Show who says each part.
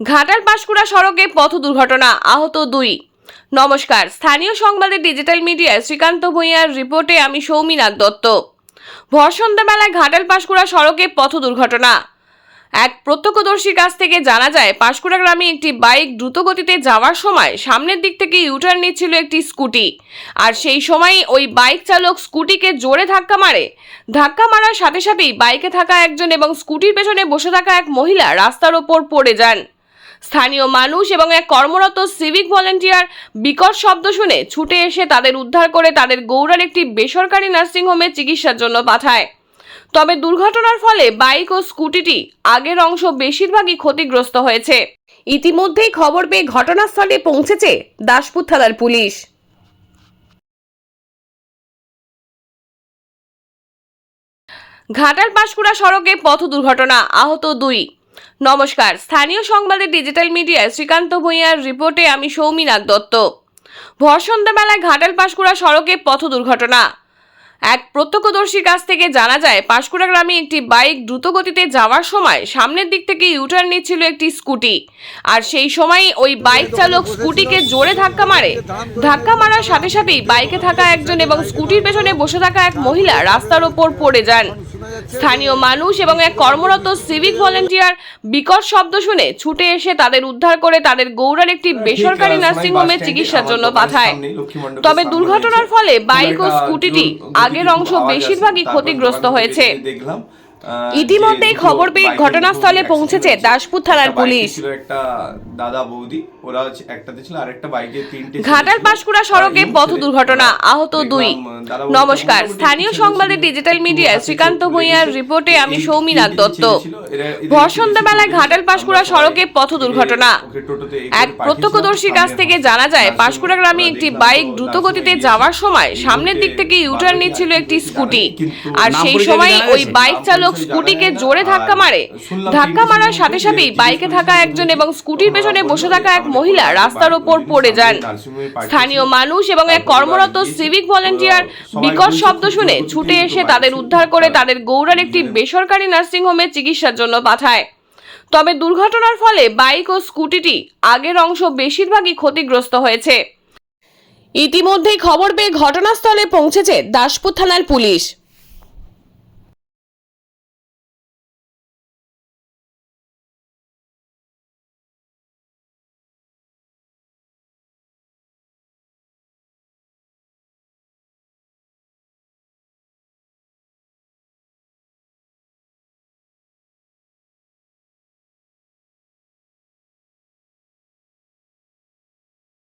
Speaker 1: ঘাটাল পাঁশকুড়া সড়কে পথ দুর্ঘটনা, আহত দুই। নমস্কার। স্থানীয় সংবাদের ডিজিটাল মিডিয়ায় শ্রীকান্ত ভূঁইয়ার রিপোর্টে আমি সৌমিনাথ দত্ত। ভর সন্ধ্যাবেলায় ঘাটাল পাঁশকুড়া সড়কে পথ দুর্ঘটনা। এক প্রত্যক্ষদর্শীর কাছ থেকে জানা যায় পাঁশকুড়া গ্রামে একটি বাইক দ্রুতগতিতে যাওয়ার সময় সামনের দিক থেকে ইউটার্ন নিচ্ছিল একটি স্কুটি। আর সেই সময়ই ওই বাইক চালক স্কুটিকে জোরে ধাক্কা মারে। ধাক্কা মারার সাথে সাথেই বাইকে থাকা একজন এবং স্কুটির পেছনে বসে থাকা এক মহিলা রাস্তার ওপর পড়ে যান। স্থানীয় মানুষ এবং এক কর্মরত সিভিক ভলেন্টিয়ার বিকট শব্দ শুনে ছুটে এসে তাদের উদ্ধার করে তাদের গৌড়ার একটি বেসরকারি নার্সিংহোমে চিকিৎসার জন্য পাঠায়। তবে দুর্ঘটনার ফলে বাইক ও স্কুটিটি আগের অংশ বেশিরভাগই ক্ষতিগ্রস্ত হয়েছে। ইতিমধ্যেই খবর পেয়ে ঘটনাস্থলে পৌঁছেছে দাসপুর থানার পুলিশ। ঘাটাল পাঁশকুড়া সড়কে পথ দুর্ঘটনা, আহত দুই। নমস্কার। স্থানীয় সংবাদের ডিজিটাল মিডিয়ায় শ্রীকান্ত ভূঁইয়ার রিপোর্টে আমি সৌমিনাথ দত্ত। ভর সন্ধ্যাবেলায় ঘাটাল পাঁশকুড়া সড়কে পথ দুর্ঘটনা। এক প্রত্যক্ষদর্শীর কাছ থেকে জানা যায়, পাঁশকুড়া গ্রামে একটি বাইক দ্রুতগতিতে যাওয়ার সময় সামনের দিক থেকে ইউটার্ন নিচ্ছিল একটি স্কুটি। আর সেই সময়ই ওই বাইক চালক স্কুটিকে জোরে ধাক্কা মারে। ধাক্কা মারার সাথে সাথেই বাইকে থাকা একজন এবং স্কুটির পেছনে বসে থাকা এক মহিলা রাস্তার ওপর পড়ে যান। স্থানীয় মানুষ এবং এক কর্মরত সিভিক ভলেন্টিয়ার বিকট শব্দ শুনে ছুটে এসে তাদের উদ্ধার করে তাদের গৌড়ার একটি বেসরকারি নার্সিং হোমে চিকিৎসার জন্য পাঠায়। তবে দুর্ঘটনার ফলে বাইক ও স্কুটিটি আগের অংশ বেশিরভাগই ক্ষতিগ্রস্ত হয়েছে।
Speaker 2: দেখলাম।
Speaker 1: ইতিমধ্যেই খবর পেয়ে ঘটনাস্থলে পৌঁছেছে দাসপুর থানার পুলিশ।
Speaker 2: ছিল একটা দাদা বৌদি ওরা একটাতে ছিল আরেকটা বাইকে তিনটে
Speaker 1: ঘাটাল পাঁশকুড়া সড়কে পথ দুর্ঘটনা আহত দুই। নমস্কার। স্থানীয়
Speaker 2: ছিল।
Speaker 1: ডিজিটাল
Speaker 2: হাসি
Speaker 1: শ্রীকান্ত ভূঁইয়ার রিপোর্টে আমি সৌমিনাথ দত্ত ভর সন্ধ্যাবেলায় ঘাটাল পাঁশকুড়া সড়কে পথ দুর্ঘটনা। এক প্রত্যক্ষদর্শীর কাছ থেকে জানা যায় পাঁশকুড়া গ্রামে একটি বাইক দ্রুতগতিতে যাওয়ার সময় সামনের দিক থেকে ইউটার্ন নিচ্ছিল একটি স্কুটি। আর সেই সময় ওই বাইক চালক
Speaker 2: জানা
Speaker 1: স্কুটিকে জোরে ধাক্কা মারে। ধাক্কা মারার সাথে সাথেই বাইকে থাকা একজন এবং স্কুটির পেছনে বসে থাকা এক মহিলা রাস্তার ওপর পড়ে যান। স্থানীয় মানুষ এবং এক কর্মরত সিভিক ভলেন্টিয়ার বিকট শব্দ শুনে ছুটে এসে তাদের উদ্ধার করে তাদের গৌড়ার একটি বেসরকারি নার্সিংহোমে চিকিৎসার জন্য পাঠায়। তবে দুর্ঘটনার ফলে বাইক ও স্কুটিটি আগের অংশ বেশিরভাগই ক্ষতিগ্রস্ত হয়েছে। ইতিমধ্যেই খবর পেয়ে ঘটনাস্থলে পৌঁছেছে দাসপুর থানার পুলিশ।